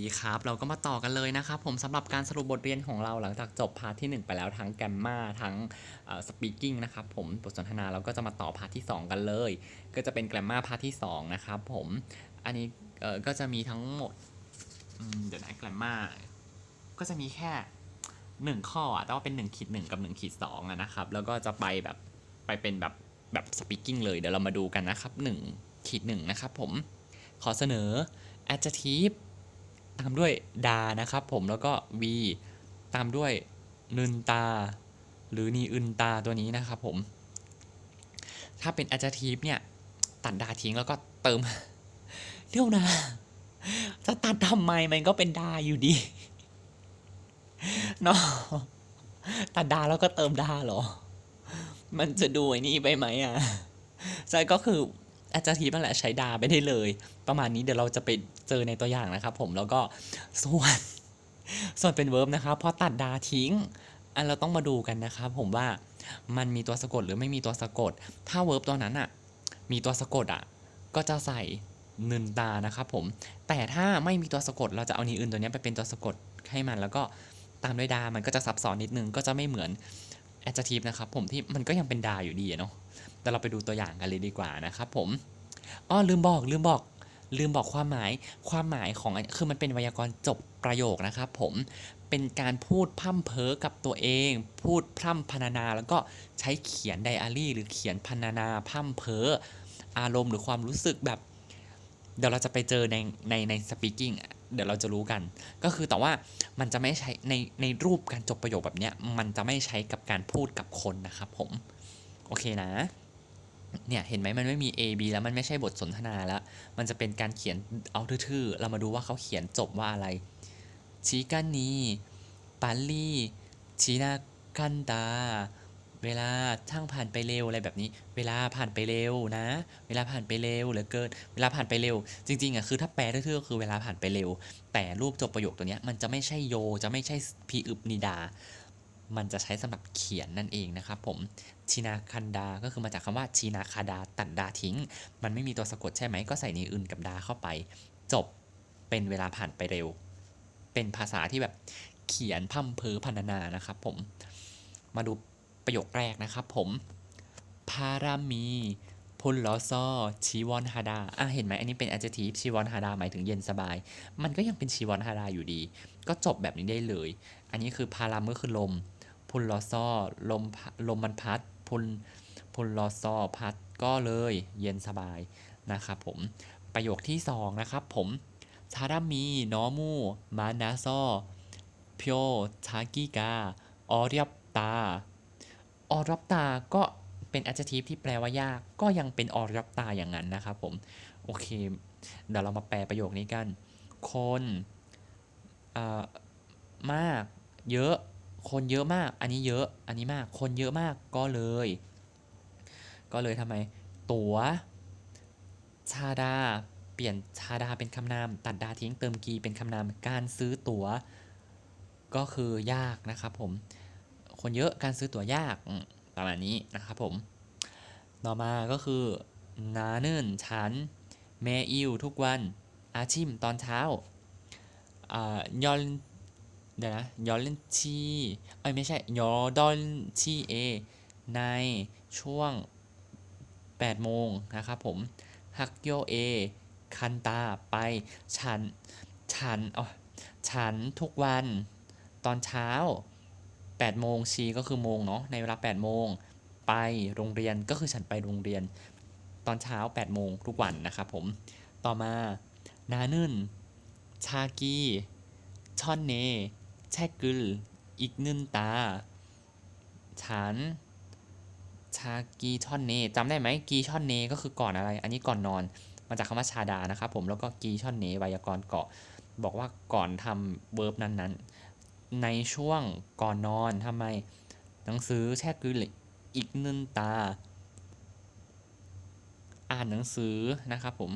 ดีครับ เราก็มาต่อกันเลยนะครับผมสำหรับการสรุปบทเรียนของเราหลังจากจบพาร์ทที่ 1 ไปแล้วทั้งแกมมาทั้งสปีกิ้งนะครับผมบทสนทนาเราก็จะมาต่อพาร์ทที่ 2 กันเลย ก็จะเป็นแกรมมาพาร์ทที่ 2 นะครับผมอันนี้ก็จะมีทั้งหมดมเดี๋ยวนะแกรมมาก็จะมีแค่ 1 ข้ออะแต่ว่าเป็น1ขีด1กับ1ขีด2อะนะครับ แล้วก็จะไปแบบไปเป็นแบบแบบสปีกิ้งเลยเดี๋ยวเรามาดูกันนะครับ1ขีด1นะครับผมขอเสนอ adjective ตามด้วยดานะครับผมแล้วก็ v ตามด้วยนึนตา หรือนีอึนตาตัวนี้นะครับผม ถ้าเป็น adjective เนี่ย ตัดดาทิ้งแล้วก็เติมเดี๋ยวนะ จะตัดทำไมมันก็เป็นดาอยู่ดีเนาะตัดดาแล้วก็เติมดาเหรอ มันจะดูไอ้นี่ไปไหมอะใช่ก็คือ adjective นั่นแหละใช้ดาไปได้เลย ประมาณนี้เดี๋ยวเราจะไปเจอในตัวอย่างนะครับ ผมแล้วก็ส่วน ส่วนเป็น verb นะครับพอตัดดาทิ้งอันเราต้องมาดูกันนะครับผมว่ามันมีตัวสะกดหรือไม่มีตัวสะกด ถ้า verb ตัวนั้นอะมีตัวสะกดอะก็จะใส่นึนตานะครับผม แต่ถ้าไม่มีตัวสะกดเราจะเอานีอื่นตัวนี้ไปเป็นตัวสะกดให้มัน แล้วก็ตามด้วยดา มันก็จะซับซ้อนนิดนึง ก็จะไม่เหมือน adjective นะครับผมที่มันก็ยังเป็นดาอยู่ดีเนาะแต่เราไปดูตัวอย่างกันเลยดีกว่านะครับผมอ้อลืมบอกลืมบอกลืมบอกความหมายความหมายของอันคือมันเป็นไวยากรณ์จบประโยคนะครับผมเป็นการพูดพร่ำเพ้อกับตัวเอง พูดพร่ำพรรณนา แล้วก็ใช้เขียนไดอารี่ หรือเขียนพรรณนาพร่ำเพ้ออารมณ์หรือความรู้สึกแบบ เดี๋ยวเราจะไปเจอในในในสปีกิ้ง เดี๋ยวเราจะรู้กัน ก็คือแต่ว่ามันจะไม่ใช้ในในรูปการจบประโยคแบบเนี้ยมันจะไม่ใช้กับการพูดกับคนนะครับผมโอเคนะเนี่ยเห็นไหมมันไม่มี A B แล้วมันไม่ใช่บทสนทนาแล้ว มันจะเป็นการเขียนเอาทื่อๆ เรามาดูว่าเขาเขียนจบว่าอะไรชิกันนีปัลลี่ชินากันดา เวลาช่างผ่านไปเร็วอะไรแบบนี้ เวลาผ่านไปเร็วนะ เวลาผ่านไปเร็วเหลือเกิน เวลาผ่านไปเร็ว จริงๆอะคือถ้าแปลทื่อๆก็คือเวลาผ่านไปเร็ว แต่รูปจบประโยคตัวเนี้ยมันจะไม่ใช่โย จะไม่ใช่พีอึบนิดา มันจะใช้สำหรับเขียนนั่นเองนะครับผมชินาคันดา ก็คือมาจากคำว่าชินาคาดาตัดดาทิ้ง มันไม่มีตัวสะกดใช่ไหมก็ใส่นีอื่นกับดาเข้าไป จบเป็นเวลาผ่านไปเร็ว เป็นภาษาที่แบบเขียนพั่มเพอพันนานะครับผมมาดู ประโยคแรกนะครับผมพารามีพุลลอซอชีวอนฮาดาอะเห็นไหมอันนี้เป็น adjective ชีวอนฮาดาหมายถึงเย็นสบาย มันก็ยังเป็นชีวอนฮาดาอยู่ดี ก็จบแบบนี้ได้เลย อันนี้คือพารามก็คือลมพุลลอซอลมลมมันพัดพุลพุลลอซอพัดก็เลยเย็นสบายนะครับผมประโยคที่ 2 นะครับผมชารามีนอมูมานาซอเพียวชากิกาออรับตา ออรับตาก็เป็น adjective ที่แปลว่ายาก ก็ยังเป็นออรับตาอย่างนั้นนะครับผม โอเค เดี๋ยวเรามาแปลประโยคนี้กัน คนมาก เยอะ คนเยอะมาก อันนี้เยอะ อันนี้มาก คนเยอะมาก ก็เลย ก็เลยทำไม ตัวชาดา เปลี่ยนชาดาเป็นคำนาม ตัดดาทิ้งเติมกีเป็นคำนาม การซื้อตั๋ว ก็คือยากนะครับผม คนเยอะการซื้อตั๋วยากประมาณนี้นะครับผม ต่อมาก็คือนาเนิ่นฉันแมอิวทุกวัน อาชิมตอนเช้าอ่ายอนเดี๋ยวนะยอลเลนชีเอ้ยไม่ใช่ยอดอนชีเอในช่วง 8 โมงนะครับผมฮักโยเอคันตาไปฉัน ฉันอ๋อฉันทุกวันตอนเช้า 8โมงชีก็คือโมงเนาะในเวลา8โมงไปโรงเรียนก็คือฉันไปโรงเรียน ตอนเช้า8โมงทุกวันนะครับผมต่อมานานึนชากีชอนเนแชกึลอีกนึนตา ฉัน ชากีช่อนเนจำได้ไหมกีช่อนเนก็คือก่อนอะไร อันนี้ก่อนนอน มาจากคำว่าชาดานะครับผม แล้วก็กีช่อนเนไวยากรณ์เกาะ บอกว่าก่อนทำเวิร์บนั้นๆ ในช่วงก่อนนอนทำไม หนังสือแช่กึลอีกนึนตา อ่านหนังสือนะครับผม